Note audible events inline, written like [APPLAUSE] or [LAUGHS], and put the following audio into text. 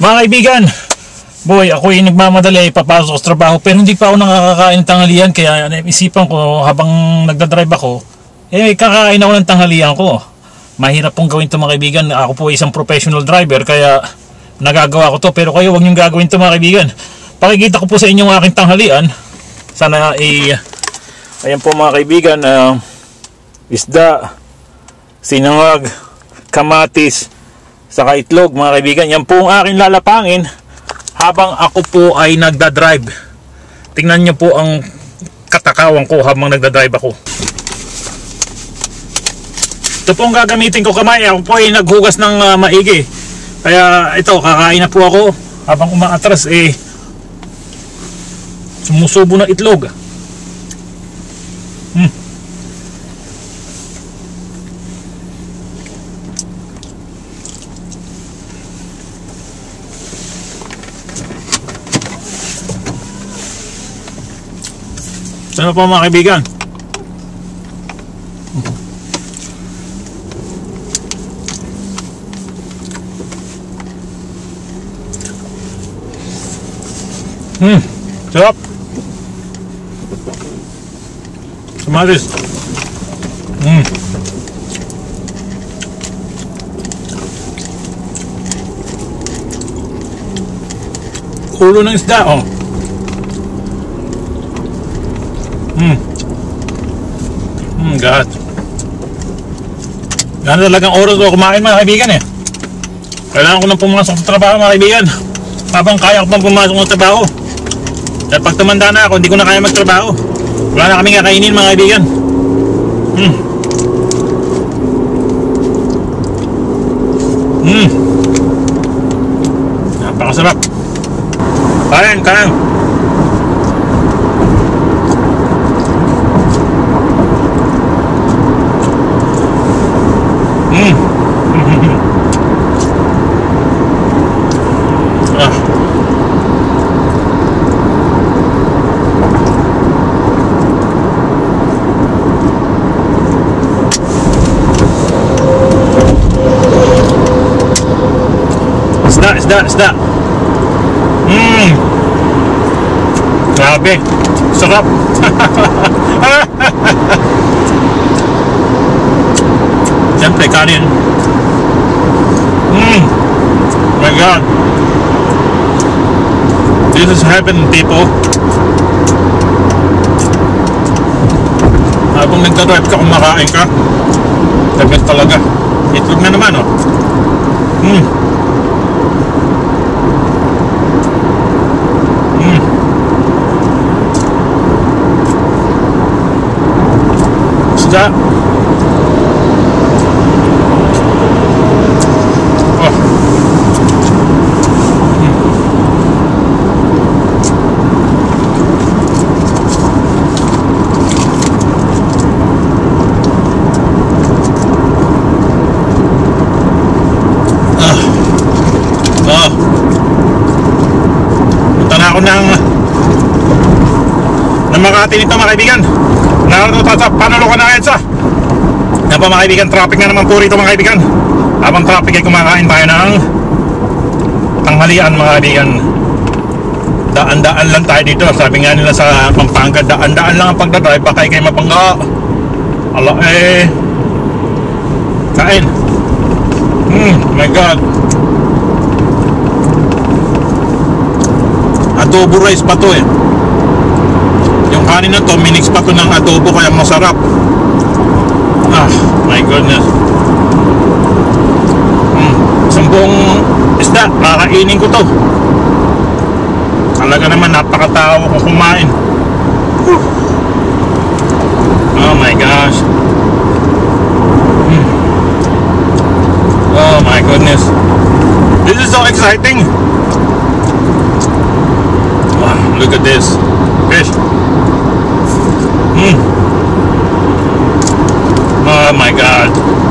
Mga kaibigan, boy, ako ay nagmamadali, papasok sa trabaho, pero hindi pa ako nakakakain ng tanghalian, kaya isipan ko habang nagdadrive ako, eh, kakain ako ng tanghalian ko. Mahirap pong gawin ito mga kaibigan. Ako po isang professional driver, kaya nagagawa ko to. Pero kayo, huwag niyong gagawin ito mga kaibigan. Pakikita ko po sa inyo ang aking tanghalian. Sana ay, ayan po mga kaibigan, ah, isda, sinangag, kamatis, saka itlog mga kaibigan. Yan po ang aking lalapangin habang ako po ay nagdadrive. Tingnan niyo po ang katakawan ko habang nagdadrive ako. Ito po ang gagamitin ko kamay. Ako po ay naghugas ng ah, maigi. Kaya ito, kakain na po ako habang umaatras eh sumusubo ng itlog. Hmm. Sana po mga kaibigan? Hmm, sarap. Kamatis. Hmm. Ulo ng isda, oh. Hmm. Hmm, God. Gano'n talagang oras ko kumain mga kaibigan eh. Kailangan ko nang pumasok sa trabaho mga kaibigan. Habang kaya ko pang pumasok sa trabaho. Dahil pag tumanda na ako, hindi ko na kaya magtrabaho. Wala na kaming kakainin mga kaibigan. Hmm. Hmm. Napakasarap. Kain, kain. Hmm. Ah. Isda, isda, isda. Mmm. Grabe. Sarap. [LAUGHS] [LAUGHS] Siyempre, kanin. Mmm. My God. This is heaven, people. Habang nagdadrive ka, kumakain ka. Best talaga. Itlog na naman, oh. Mmm. Mm. Isda. Oh. Mm. Ah. Ah. Punta na ako ng ng Makati nito mga kaibigan Narito sa Panulukan na EDSA Yan po mga kaibigan, traffic na naman po rito mga kaibigan. Habang traffic ay kumakain tayo ng tanghalian mga kaibigan. Daan-daan lang tayo dito. Sabi nga nila sa Pampanga, daan-daan lang ang pagdadrive. Baka kayo mapangga. Ala eh. Kain. Hmm, my God. Adobo rice pa to eh kanin na to minix pa to ng adobo kaya masarap. Ah my goodness. Mm, isang buong isda kakainin ko to. Talaga naman napakatao ko kumain. Oh my gosh. Mm. oh my goodness. This is so exciting. Wow, look at this. Fish. Mm. Oh my god.